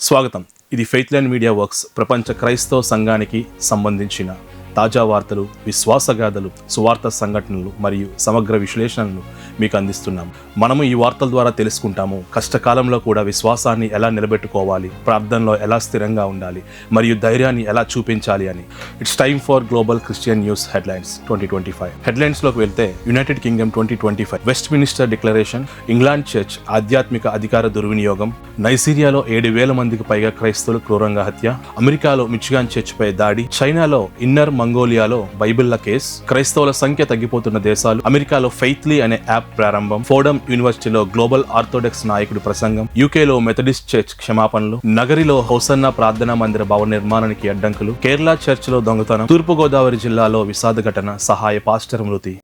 స్వాగతం. ఇది faith Line media works ప్రపంచ క్రైస్తవ సంఘానికి సంబంధించిన తాజా వార్తలు విశ్వాసగాథలు సువార్త సంఘటనలు మరియు సమగ్ర విశ్లేషణలు మీకు అందిస్తున్నాం. మనము ఈ వార్తల ద్వారా తెలుసుకుంటాము కష్టకాలంలో కూడా విశ్వాసాన్ని ఎలా నిలబెట్టుకోవాలి ప్రార్థనలో ఎలా స్థిరంగా ఉండాలి మరియు ధైర్యాన్ని ఎలా చూపించాలి అని. It's time for global Christian news headlines twenty twenty five హెడ్లైన్స్లోకి వెళ్తే United Kingdom twenty twenty five Westminster declaration England church ఆధ్యాత్మిక అధికార దుర్వినియోగం నైజీరియాలో ఏడు వేల మందికి పైగా క్రైస్తవులు క్రూరంగా హత్య అమెరికాలో మిచిగాన్ చర్చ్ పై దాడి చైనాలో ఇన్నర్ మంగోలియాలో బైబిల్ల కేస్ క్రైస్తవుల సంఖ్య తగ్గిపోతున్న దేశాలు అమెరికాలో ఫెయిత్లీ అనే యాప్ ప్రారంభం. ఫోడమ్ యూనివర్సిటీలో గ్లోబల్ ఆర్థోడాక్స్ నాయకుడి ప్రసంగం. యూకేలో మెథడిస్ట్ చర్చ్ క్షమాపణలు. నగరిలో హౌసన్న ప్రార్థనా మందిర భవన నిర్మాణానికి అడ్డంకులు. కేరళ చర్చ్లో దొంగతనం. తూర్పుగోదావరి జిల్లాలో విషాద ఘటన. సహాయ పాస్టర్ మృతి.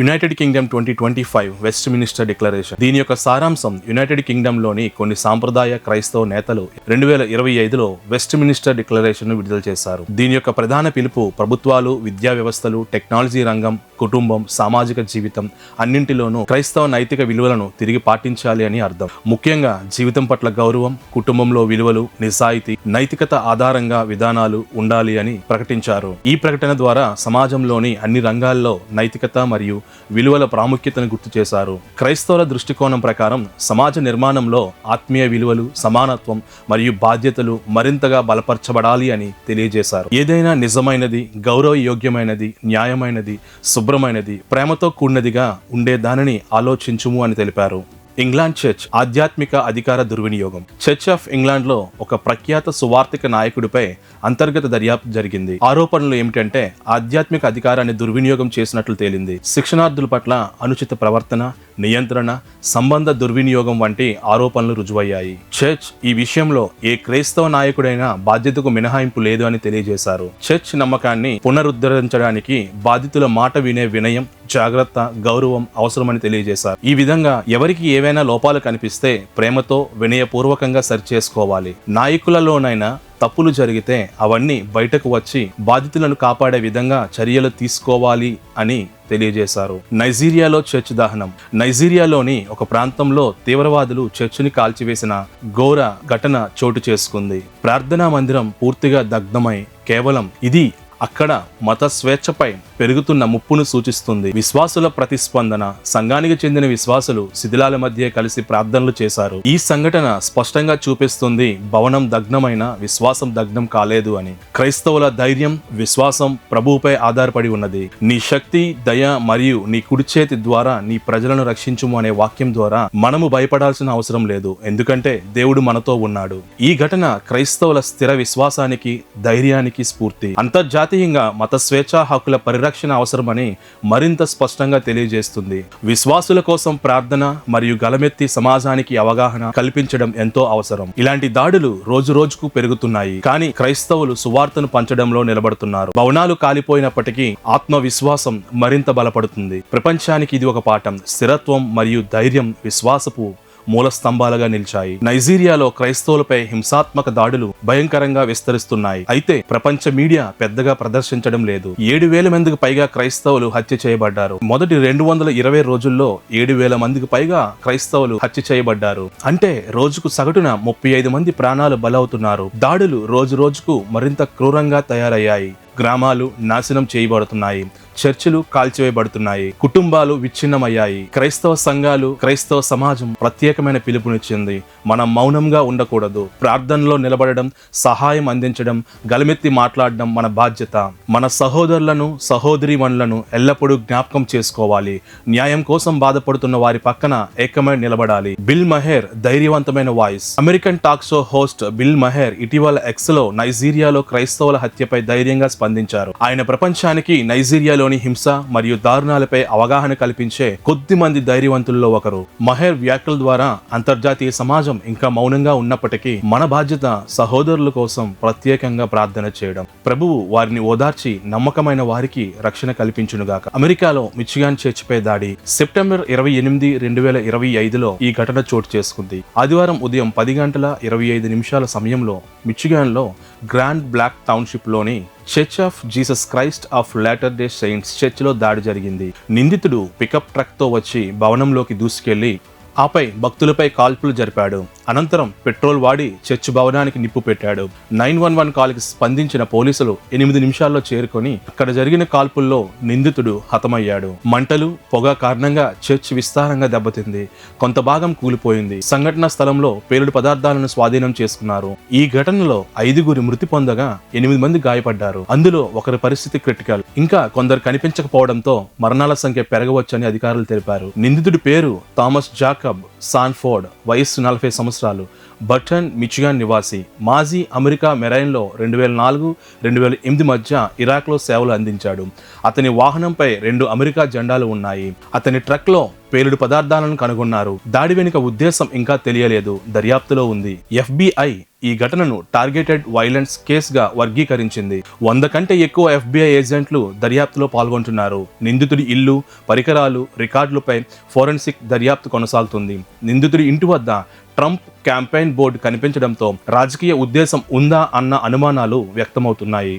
United Kingdom twenty twenty five Westminster declaration దీని యొక్క సారాంశం యునైటెడ్ కింగ్డమ్లోని కొన్ని సాంప్రదాయ క్రైస్తవ నేతలు రెండు వేల ఇరవై ఐదులో వెస్ట్ మినిస్టర్ డిక్లరేషన్ను విడుదల చేశారు. దీని యొక్క ప్రధాన పిలుపు ప్రభుత్వాలు విద్యా వ్యవస్థలు టెక్నాలజీ రంగం కుటుంబం సామాజిక జీవితం అన్నింటిలోనూ క్రైస్తవ నైతిక విలువలను తిరిగి పాటించాలి అని అర్థం. ముఖ్యంగా జీవితం పట్ల గౌరవం కుటుంబంలో విలువలు నిజాయితీ నైతికత ఆధారంగా విధానాలు ఉండాలి అని ప్రకటించారు. ఈ ప్రకటన ద్వారా సమాజంలోని అన్ని రంగాల్లో నైతికత మరియు విలువల ప్రాముఖ్యతను గుర్తు చేశారు. క్రైస్తవుల దృష్టికోణం ప్రకారం సమాజ నిర్మాణంలో ఆత్మీయ విలువలు సమానత్వం మరియు బాధ్యతలు మరింతగా బలపరచబడాలి అని తెలియజేశారు. ఏదైనా నిజమైనది గౌరవయోగ్యమైనది న్యాయమైనది శుభ్రమైనది ప్రేమతో కూడినదిగా ఉండే దానిని ఆలోచించుము అని తెలిపారు. ఇంగ్లాండ్ చర్చ్ ఆధ్యాత్మిక అధికార దుర్వినియోగం. చర్చ్ ఆఫ్ ఇంగ్లాండ్లో ఒక ప్రఖ్యాత సువార్థిక నాయకుడిపై అంతర్గత దర్యాప్తు జరిగింది. ఆరోపణలు ఏమిటంటే ఆధ్యాత్మిక అధికారాన్ని దుర్వినియోగం చేసినట్లు తేలింది. శిక్షణార్థుల పట్ల అనుచిత ప్రవర్తన నియంత్రణ సంబంధ దుర్వినియోగం వంటి ఆరోపణలు రుజువయ్యాయి. చర్చ్ ఈ విషయంలో ఏ క్రైస్తవ నాయకుడైనా బాధ్యతకు మినహాయింపు లేదు అని తెలియజేశారు. చర్చ్ నమ్మకాన్ని పునరుద్ధరించడానికి బాధితుల మాట వినే వినయం జాగ్రత్త గౌరవం అవసరమని తెలియజేశారు. ఈ విధంగా ఎవరికి ఏవైనా లోపాలు కనిపిస్తే ప్రేమతో వినయపూర్వకంగా సరిచేసుకోవాలి నాయకులలోనైనా తప్పులు జరిగితే అవన్నీ బయటకు వచ్చి బాధితులను కాపాడే విధంగా చర్యలు తీసుకోవాలి అని తెలియజేశారు. నైజీరియాలో చర్చ్ దహనం. నైజీరియాలోని ఒక ప్రాంతంలో తీవ్రవాదులు చర్చిని కాల్చివేసిన ఘోర ఘటన చోటు చేసుకుంది. ప్రార్థనా మందిరం పూర్తిగా దగ్ధమై కేవలం ఇది అక్కడ మత స్వేచ్ఛపై పెరుగుతున్న ముప్పును సూచిస్తుంది. విశ్వాసుల ప్రతిస్పందన సంఘానికి చెందిన విశ్వాసులు శిథిలాల మధ్య కలిసి ప్రార్థనలు చేశారు. ఈ సంఘటన స్పష్టంగా చూపిస్తుంది భవనం దగ్నమైన విశ్వాసం దగ్నం కాలేదు అని. క్రైస్తవుల ధైర్యం విశ్వాసం ప్రభువుపై ఆధారపడి ఉన్నది. నీ శక్తి దయ మరియు నీ కుడి చేతి ద్వారా నీ ప్రజలను రక్షించుము అనే వాక్యం ద్వారా మనము భయపడాల్సిన అవసరం లేదు. ఎందుకంటే దేవుడు మనతో ఉన్నాడు. ఈ ఘటన క్రైస్తవుల స్థిర విశ్వాసానికి ధైర్యానికి స్ఫూర్తి. అంతర్జాతీయ జాతీయంగా మత స్వేచ్ఛా హక్కుల పరిరక్షణ అవసరమని మరింత స్పష్టంగా తెలియజేస్తుంది. విశ్వాసుల కోసం ప్రార్థన మరియు గలమెత్తి సమాజానికి అవగాహన కల్పించడం ఎంతో అవసరం. ఇలాంటి దాడులు రోజు రోజుకు పెరుగుతున్నాయి. కానీ క్రైస్తవులు సువార్తను పంచడంలో నిలబడుతున్నారు. భవనాలు కాలిపోయినప్పటికీ ఆత్మవిశ్వాసం మరింత బలపడుతుంది. ప్రపంచానికి ఇది ఒక పాఠం. స్థిరత్వం మరియు ధైర్యం విశ్వాసపు మూల స్తంభాలుగా నిలిచాయి. నైజీరియాలో క్రైస్తవులపై హింసాత్మక దాడులు భయంకరంగా విస్తరిస్తున్నాయి. అయితే ప్రపంచ మీడియా పెద్దగా ప్రదర్శించడం లేదు. ఏడు వేల మందికి పైగా క్రైస్తవులు హత్య చేయబడ్డారు. మొదటి రెండు వందల ఇరవై రోజుల్లో ఏడు వేల మందికి పైగా క్రైస్తవులు హత్య చేయబడ్డారు. అంటే రోజుకు సగటున ముప్పై ఐదు మంది ప్రాణాలు బలవుతున్నారు. దాడులు రోజు రోజుకు మరింత క్రూరంగా తయారయ్యాయి. గ్రామాలు నాశనం చేయబడుతున్నాయి. చర్చిలు కాల్చివేయబడుతున్నాయి. కుటుంబాలు విచ్ఛిన్నమయ్యాయి. క్రైస్తవ సంఘాలు క్రైస్తవ సమాజం ప్రత్యేకమైన పిలుపునిచ్చింది. మనం మౌనంగా ఉండకూడదు. ప్రార్థనలో నిలబడడం సహాయం అందించడం గలమెత్తి మాట్లాడడం మన బాధ్యత. మన సహోదరులను సహోదరిమణులను ఎల్లప్పుడూ జ్ఞాపకం చేసుకోవాలి. న్యాయం కోసం బాధపడుతున్న వారి పక్కన ఏకమై నిలబడాలి. Bill Maher ధైర్యవంతమైన voice. American talk show host Bill Maher ఇటీవల ఎక్స్లో నైజీరియాలో క్రైస్తవుల హత్యపై ధైర్యంగా స్పందించారు. ఆయన ప్రపంచానికి నైజీరియాలో నైజీరియాలోని హింస మరియు దారుణాలపై అవగాహన కల్పించే కొద్ది మంది ధైర్యవంతుల్లో ఒకరు. మహేర్ వ్యాఖ్యల ద్వారా అంతర్జాతీయ సమాజం ఇంకా మౌనంగా ఉన్నప్పటికీ మన బాధ్యత సహోదరుల కోసం ప్రత్యేకంగా ప్రార్థన చేయడం. ప్రభువు వారిని ఓదార్చి నమ్మకమైన వారికి రక్షణ కల్పించునుగాక. అమెరికాలో మిచిగాన్ చర్చిపై దాడి సెప్టెంబర్ ఇరవై ఎనిమిది రెండు వేల ఇరవై ఐదులో ఈ ఘటన చోటు చేసుకుంది. ఆదివారం ఉదయం పది గంటల ఇరవై ఐదు నిమిషాల సమయంలో మిచిగాన్లో grand Blanc టౌన్షిప్లోని Church of Jesus Christ of Latter Day Saints చర్చిలో దాడి జరిగింది. నిందితుడు పికప్ ట్రక్తో వచ్చి భవనంలోకి దూసుకెళ్ళి ఆపై భక్తులపై కాల్పులు జరిపాడు. అనంతరం పెట్రోల్ వాడి చర్చ్ భవనానికి నిప్పు పెట్టాడు. నైన్ వన్ వన్ కాల్కి స్పందించిన పోలీసులు ఎనిమిది నిమిషాల్లో చేరుకొని అక్కడ జరిగిన కాల్పుల్లో నిందితుడు హతమయ్యాడు. మంటలు పొగ కారణంగా చర్చ్ విస్తారంగా దెబ్బతింది. కొంత భాగం కూలిపోయింది. సంఘటనా స్థలంలో పేలుడు పదార్థాలను స్వాధీనం చేసుకున్నారు. ఈ ఘటనలో ఐదుగురు మృతి పొందగా ఎనిమిది మంది గాయపడ్డారు. అందులో ఒకరి పరిస్థితి క్రిటికల్. ఇంకా కొందరు కనిపించకపోవడంతో మరణాల సంఖ్య పెరగవచ్చని అధికారులు తెలిపారు. నిందితుడి పేరు థామస్ జాక్ Jacob సాన్ఫోర్డ్ వయస్సు నలభై సంవత్సరాలు. బటన్ మిచిగాన్ నివాసి. మాజీ అమెరికా మెరైన్లో రెండు వేల నాలుగు రెండు వేల ఎనిమిది మధ్య ఇరాక్లో సేవలు అందించాడు. అతని వాహనంపై రెండు అమెరికా జెండాలు ఉన్నాయి. అతని ట్రక్లో పేలుడు పదార్థాలను కనుగొన్నారు. దాడి వెనుక ఉద్దేశం ఇంకా తెలియలేదు. దర్యాప్తులో ఉంది. ఎఫ్బిఐ ఈ ఘటనను టార్గెటెడ్ వైలెన్స్ కేసుగా వర్గీకరించింది. వంద కంటే ఎక్కువ ఎఫ్బిఐ ఏజెంట్లు దర్యాప్తులో పాల్గొంటున్నారు. నిందితుడి ఇల్లు పరికరాలు రికార్డులపై ఫోరెన్సిక్ దర్యాప్తు కొనసాగుతుంది. నిందితుడి ఇంటి వద్ద ట్రంప్ క్యాంపెయిన్ బోర్డు కనిపించడంతో రాజకీయ ఉద్దేశం ఉందా అన్న అనుమానాలు వ్యక్తమవుతున్నాయి.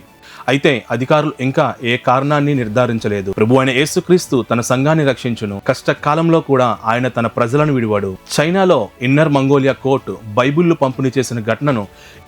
అయితే అధికారులు ఇంకా ఏ కారణాన్ని నిర్ధారించలేదు. ప్రభు అయిన యేసుక్రీస్తు తన సంఘాన్ని రక్షించును. కష్టకాలంలో కూడా ఆయన తన ప్రజలను విడివాడు. చైనాలో ఇన్నర్ మంగోలియా కోర్టు బైబిళ్ళు పంపిణీ చేసిన ఘటనను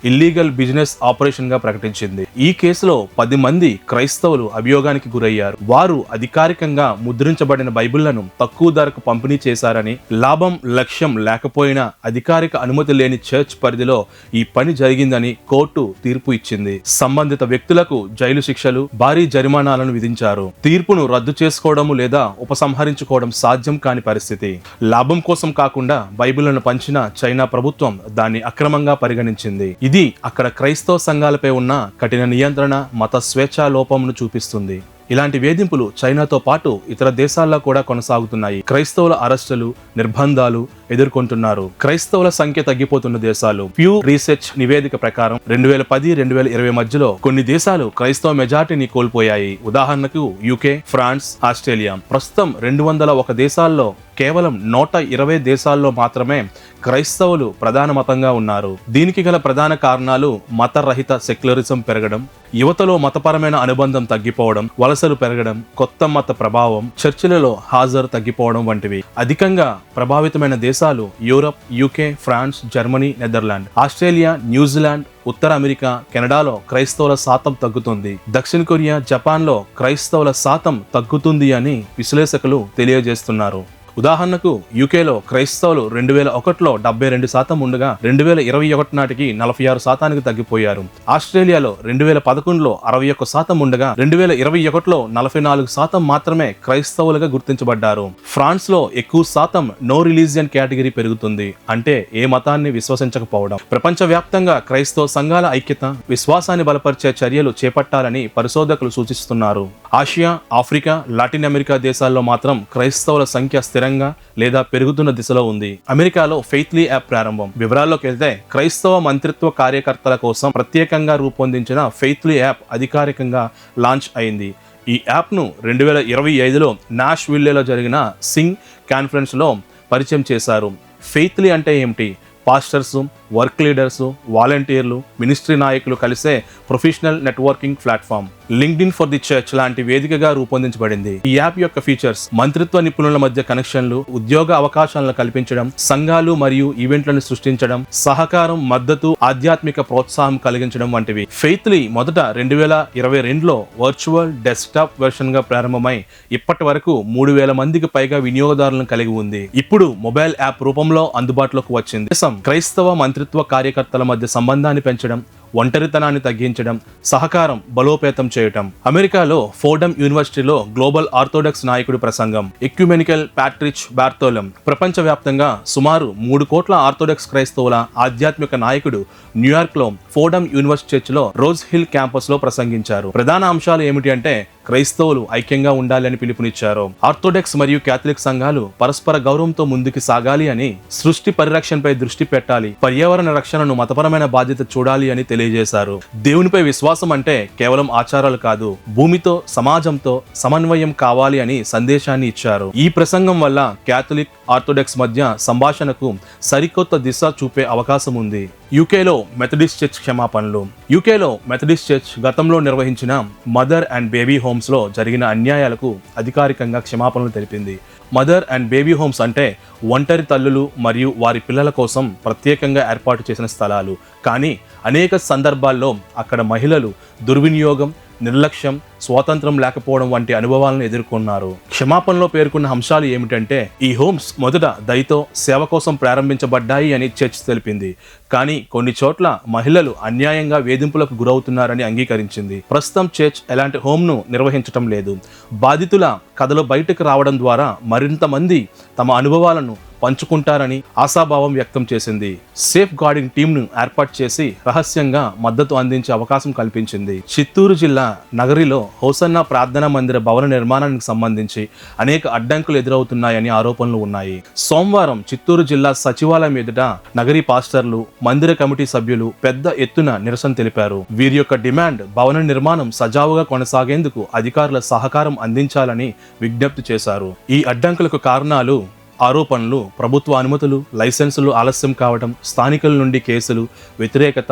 ఇల్లీగల్ బిజినెస్ ఆపరేషన్గా ప్రకటించింది. ఈ కేసులో పది మంది క్రైస్తవులు అభియోగానికి గురయ్యారు. వారు అధికారికంగా ముద్రించబడిన బైబిళ్ళను తక్కువ ధరకు పంపిణీ చేశారని లాభం లక్ష్యం లేకపోయినా అధికారిక అనుమతి లేని చర్చ్ పరిధిలో ఈ పని జరిగిందని కోర్టు తీర్పు ఇచ్చింది. సంబంధిత వ్యక్తులకు జైలు శిక్షలు భారీ జరిమానాలను విధించారు. తీర్పును రద్దు చేసుకోవడము లేదా ఉపసంహరించుకోవడం సాధ్యం కాని పరిస్థితి. లాభం కోసం కాకుండా బైబిళ్ళను పంచిన చైనా ప్రభుత్వం దాన్ని అక్రమంగా పరిగణించింది. ఇది అక్కడ క్రైస్తవ సంఘాలపై ఉన్న కఠిన నియంత్రణ మత స్వేచ్ఛా లోపంను చూపిస్తుంది. ఇలాంటి వేధింపులు చైనాతో పాటు ఇతర దేశాల్లో కూడా కొనసాగుతున్నాయి. క్రైస్తవుల అరెస్టులు నిర్బంధాలు ఎదుర్కొంటున్నారు. క్రైస్తవుల సంఖ్య తగ్గిపోతున్న దేశాలు ప్యూ రీసెర్చ్ నివేదిక ప్రకారం రెండు వేల పది రెండు వేల ఇరవై మధ్యలో కొన్ని దేశాలు క్రైస్తవ మెజార్టీని కోల్పోయాయి. ఉదాహరణకు యూకే ఫ్రాన్స్ ఆస్ట్రేలియా ప్రస్తుతం రెండు వందల ఒక దేశాల్లో కేవలం నూట ఇరవై దేశాల్లో మాత్రమే క్రైస్తవులు ప్రధాన మతంగా ఉన్నారు. దీనికి గల ప్రధాన కారణాలు మతరహిత సెక్యులరిజం పెరగడం యువతలో మతపరమైన అనుబంధం తగ్గిపోవడం వలసలు పెరగడం కొత్త మత ప్రభావం చర్చిలలో హాజరు తగ్గిపోవడం వంటివి. అధికంగా ప్రభావితమైన దేశాలు Europe UK France Germany Netherland Australia New Zealand ఉత్తర అమెరికా కెనడాలో క్రైస్తవుల శాతం తగ్గుతుంది. దక్షిణ కొరియా జపాన్లో క్రైస్తవుల శాతం తగ్గుతుంది అని విశ్లేషకులు తెలియజేస్తున్నారు. ఉదాహరణకు యూకేలో క్రైస్తవులు రెండు వేల ఒకటిలో డెబ్బై రెండు శాతం ఉండగా రెండు వేల ఇరవై ఒకటి నాటికి నలభై ఆరు శాతానికి తగ్గిపోయారు. ఆస్ట్రేలియాలో రెండు వేల పదకొండులో అరవై ఒక్క శాతం ఉండగా రెండు వేల ఇరవై ఒకటిలో నలభై నాలుగు శాతం మాత్రమే క్రైస్తవులుగా గుర్తించబడ్డారు. ఫ్రాన్స్లో ఎక్కువ శాతం నో రిలీజియన్ కేటగిరీ పెరుగుతుంది. అంటే ఏ మతాన్ని విశ్వసించకపోవడం. ప్రపంచవ్యాప్తంగా క్రైస్తవ సంఘాల ఐక్యత విశ్వాసాన్ని బలపరిచే చర్యలు చేపట్టాలని పరిశోధకులు సూచిస్తున్నారు. ఆసియా ఆఫ్రికా లాటిన్ అమెరికా దేశాల్లో మాత్రం క్రైస్తవుల సంఖ్య స్థిరంగా లేదా పెరుగుతున్న దిశలో ఉంది. అమెరికాలో ఫెయిత్లీ యాప్ ప్రారంభం. వివరాల్లోకి వెళ్తే క్రైస్తవ మంత్రిత్వ కార్యకర్తల కోసం ప్రత్యేకంగా రూపొందించిన ఫెయిత్లీ యాప్ అధికారికంగా లాంచ్ అయింది. ఈ యాప్ను రెండు వేల ఇరవై ఐదులో నాష్ విల్లేలో జరిగిన సింగ్ కాన్ఫరెన్స్లో పరిచయం చేశారు. ఫెయిత్లీ అంటే ఏమిటి? పాస్టర్స్ వర్క్ లీడర్స్ వాలంటీర్లు మినిస్ట్రీ నాయకులు కలిసే professional networking platform. LinkedIn for the church లాంటి వేదికగా రూపొందించబడింది. ఈ యాప్ యొక్క ఫీచర్స్ మంత్రిత్వ నిపుణుల మధ్య కనెక్షన్లు ఉద్యోగ అవకాశాలను కల్పించడం సంఘాలు మరియు ఈవెంట్లను సృష్టించడం సహకారం మద్దతు ఆధ్యాత్మిక ప్రోత్సాహం కలిగించడం వంటివి. ఫెయిత్లీ మొదట రెండు వేల ఇరవై రెండులో వర్చువల్ డెస్క్టాప్ వెర్షన్గా ప్రారంభమై ఇప్పటి వరకు మూడు వేల మందికి పైగా వినియోగదారులను కలిగి ఉంది. ఇప్పుడు మొబైల్ యాప్ రూపంలో అందుబాటులోకి వచ్చింది. దేశం క్రైస్తవ మంత్రిత్వ కార్యకర్తల మధ్య సంబంధాన్ని పెంచడం ఒంటరితనాన్ని తగ్గించడం సహకారం బలోపేతం చేయటం. అమెరికాలో ఫోర్డమ్ యూనివర్సిటీలో గ్లోబల్ ఆర్థోడాక్స్ నాయకుడి ప్రసంగం. Ecumenical patriarch Bartholomew. ప్రపంచవ్యాప్తంగా సుమారు మూడు కోట్ల ఆర్థోడాక్స్ క్రైస్తవుల ఆధ్యాత్మిక నాయకుడు న్యూయార్క్లో ఫోర్డమ్ యూనివర్సిటీ చర్చ్లో రోజ్ హిల్ క్యాంపస్లో ప్రసంగించారు. ప్రధాన అంశాలు ఏమిటి అంటే క్రైస్తవులు ఐక్యంగా ఉండాలని పిలుపునిచ్చారు. ఆర్థోడాక్స్ మరియు క్యాథలిక్ సంఘాలు పరస్పర గౌరవంతో ముందుకు సాగాలి అని సృష్టి పరిరక్షణపై దృష్టి పెట్టాలి. పర్యావరణ రక్షణను మతపరమైన బాధ్యత చూడాలి అని తెలియజేశారు. దేవునిపై విశ్వాసం అంటే కేవలం ఆచారాలు కాదు భూమితో సమాజంతో సమన్వయం కావాలి అని సందేశాన్ని ఇచ్చారు. ఈ ప్రసంగం వల్ల క్యాథలిక్ ఆర్థోడాక్స్ మధ్య సంభాషణకు సరికొత్త దిశ చూపే అవకాశం ఉంది. యూకేలో మెథడిస్ట్ చర్చ్ క్షమాపణలు. యూకేలో మెథడిస్ట్ చర్చ్ గతంలో నిర్వహించిన మదర్ అండ్ బేబీ హోమ్స్లో జరిగిన అన్యాయాలకు అధికారికంగా క్షమాపణలు తెలిపింది. మదర్ అండ్ బేబీ హోమ్స్ అంటే ఒంటరి తల్లులు మరియు వారి పిల్లల కోసం ప్రత్యేకంగా ఏర్పాటు చేసిన స్థలాలు. కానీ అనేక సందర్భాల్లో అక్కడ మహిళలు దుర్వినియోగం నిర్లక్ష్యం స్వాతంత్రం లేకపోవడం వంటి అనుభవాలను ఎదుర్కొన్నారు. క్షమాపణలో పేర్కొన్న అంశాలు ఏమిటంటే ఈ హోమ్స్ మొదట దయతో సేవ కోసం ప్రారంభించబడ్డాయి అని చర్చ్ తెలిపింది. కానీ కొన్ని చోట్ల మహిళలు అన్యాయంగా వేధింపులకు గురవుతున్నారని అంగీకరించింది. ప్రస్తుతం చర్చ్ ఎలాంటి హోమ్ను నిర్వహించటం లేదు. బాధితుల కథలు బయటకు రావడం ద్వారా మరింత మంది తమ అనుభవాలను పంచుకుంటారని ఆశాభావం వ్యక్తం చేసింది. సేఫ్ గార్డింగ్ టీంను ఏర్పాటు చేసి రహస్యంగా మద్దతు అందించే అవకాశం కల్పించింది. చిత్తూరు జిల్లా నగరిలో హోసన్న ప్రార్థనా మందిర భవన నిర్మాణానికి సంబంధించి అనేక అడ్డంకులు ఎదురవుతున్నాయని ఆరోపణలు ఉన్నాయి. సోమవారం చిత్తూరు జిల్లా సచివాలయం ఎదుట నగరీ పాస్టర్లు మందిర కమిటీ సభ్యులు పెద్ద ఎత్తున నిరసన తెలిపారు. వీరి యొక్క డిమాండ్ భవన నిర్మాణం సజావుగా కొనసాగేందుకు అధికారుల సహకారం అందించాలని విజ్ఞప్తి చేశారు. ఈ అడ్డంకులకు కారణాలు ఆరోపణలు ప్రభుత్వ అనుమతులు లైసెన్సులు ఆలస్యం కావడం స్థానికుల నుండి కేసులు వ్యతిరేకత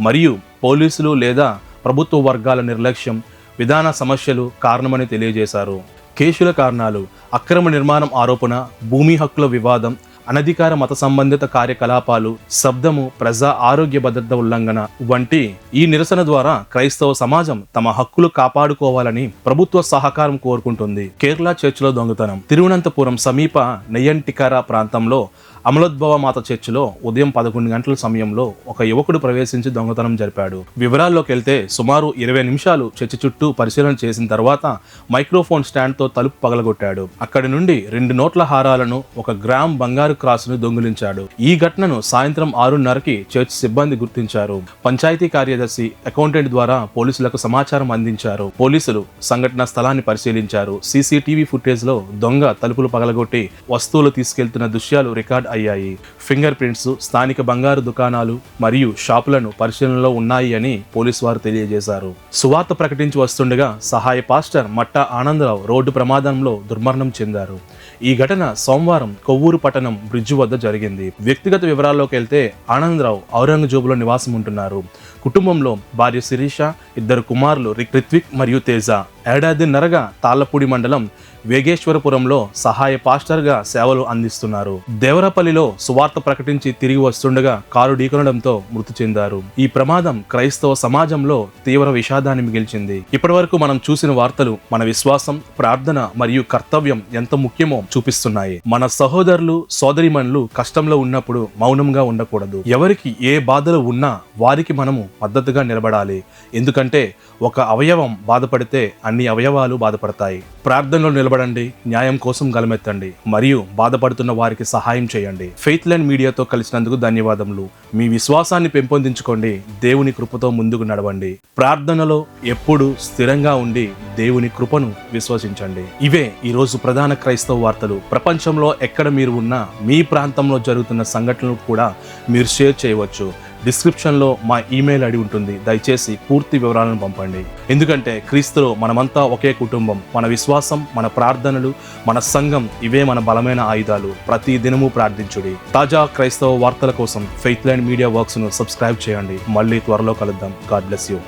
మరియు పోలీసులు లేదా ప్రభుత్వ వర్గాల నిర్లక్ష్యం విధాన సమస్యలు కారణమని తెలియజేశారు. కేసుల కారణాలు అక్రమ నిర్మాణం ఆరోపణ భూమి హక్కుల వివాదం అనధికార మత సంబంధిత కార్యకలాపాలు శబ్దము ప్రజా ఆరోగ్య భద్రత ఉల్లంఘన వంటి ఈ నిరసన ద్వారా క్రైస్తవ సమాజం తమ హక్కులు కాపాడుకోవాలని ప్రభుత్వ సహకారం కోరుకుంటుంది. కేరళ చర్చిలో దొంగతనం. తిరువనంతపురం సమీప నెయ్యంటికార ప్రాంతంలో అమలోద్భవ మాత చర్చిలో ఉదయం పదకొండు గంటల సమయంలో ఒక యువకుడు ప్రవేశించి దొంగతనం జరిపాడు. వివరాల్లోకి వెళ్తే సుమారు ఇరవై నిమిషాలు చర్చి చుట్టూ పరిశీలన చేసిన తర్వాత మైక్రోఫోన్ స్టాండ్తో తలుపు పగలగొట్టాడు. అక్కడి నుండి రెండు నోట్ల హారాలను ఒక గ్రామ్ బంగారు క్రాస్ను దొంగిలించాడు. ఈ ఘటనను సాయంత్రం ఆరున్నరకి చర్చ్ సిబ్బంది గుర్తించారు. పంచాయతీ కార్యదర్శి అకౌంటెంట్ ద్వారా పోలీసులకు సమాచారం అందించారు. పోలీసులు సంఘటన స్థలాన్ని పరిశీలించారు. సీసీటీవీ ఫుటేజ్లో దొంగ తలుపులు పగలగొట్టి వస్తువులు తీసుకెళ్తున్న దృశ్యాలు రికార్డ్ అయ్యాయి. ఫింగర్ ప్రింట్స్ స్థానిక బంగారు దుకాణాలు మరియు షాపులను పరిశీలనలో ఉన్నాయి అని పోలీసు వారు తెలియజేశారు. సువార్త ప్రకటించి వస్తుండగా సహాయ పాస్టర్ మట్టా ఆనందరావు రోడ్డు ప్రమాదంలో దుర్మరణం చెందారు. ఈ ఘటన సోమవారం కొవ్వూరు పట్టణం బ్రిడ్జ్ వద్ద జరిగింది. వ్యక్తిగత వివరాల్లోకి వెళ్తే ఆనందరావు ఔరంగజేబులో నివాసం ఉంటున్నారు కుటుంబంలో భార్య శిరీష ఇద్దరు కుమారులు రిక్- రిత్విక్ మరియు తేజ. ఏడాదిన్నరగా తాళ్ళపూడి మండలం వేగేశ్వరపురంలో సహాయ పాస్టర్గా సేవలు అందిస్తున్నారు. దేవరపల్లిలో సువార్త ప్రకటించి తిరిగి వస్తుండగా కారు ఢీకొనడంతో మృతి చెందారు. ఈ ప్రమాదం క్రైస్తవ సమాజంలో తీవ్ర విషాదాన్ని మిగిల్చింది. ఇప్పటివరకు మనం చూసిన వార్తలు మన విశ్వాసం ప్రార్థన మరియు కర్తవ్యం ఎంత ముఖ్యమో చూపిస్తున్నాయి. మన సహోదరులు సోదరిమణులు కష్టంలో ఉన్నప్పుడు మౌనంగా ఉండకూడదు. ఎవరికి ఏ బాధలు ఉన్నా వారికి మనము మద్దతుగా నిలబడాలి. ఎందుకంటే ఒక అవయవం బాధపడితే అన్ని అవయవాలు బాధపడతాయి. ప్రార్థనలో నిలబడండి న్యాయం కోసం గలమెత్తండి మరియు బాధపడుతున్న వారికి సహాయం చేయండి. ఫెయిత్ లైన్ మీడియాతో కలిసినందుకు ధన్యవాదములు. మీ విశ్వాసాన్ని పెంపొందించుకోండి దేవుని కృపతో ముందుకు నడవండి. ప్రార్థనలో ఎప్పుడు స్థిరంగా ఉండి దేవుని కృపను విశ్వసించండి. ఇవే ఈరోజు ప్రధాన క్రైస్తవ వార్తలు. ప్రపంచంలో ఎక్కడ మీరు ఉన్నా మీ ప్రాంతంలో జరుగుతున్న సంఘటనలు కూడా మీరు షేర్ చేయవచ్చు. డిస్క్రిప్షన్లో మా ఈమెయిల్ ఐడి ఉంటుంది. దయచేసి పూర్తి వివరాలను పంపండి. ఎందుకంటే క్రీస్తులో మనమంతా ఒకే కుటుంబం. మన విశ్వాసం మన ప్రార్థనలు మన సంఘం ఇవే మన బలమైన ఆయుధాలు. ప్రతి దినము ప్రార్థించుడి. తాజా క్రైస్తవ వార్తల కోసం ఫెయిత్ లైన్ మీడియా వర్క్స్ను సబ్స్క్రైబ్ చేయండి. మళ్ళీ త్వరలో కలుద్దాం. God bless you.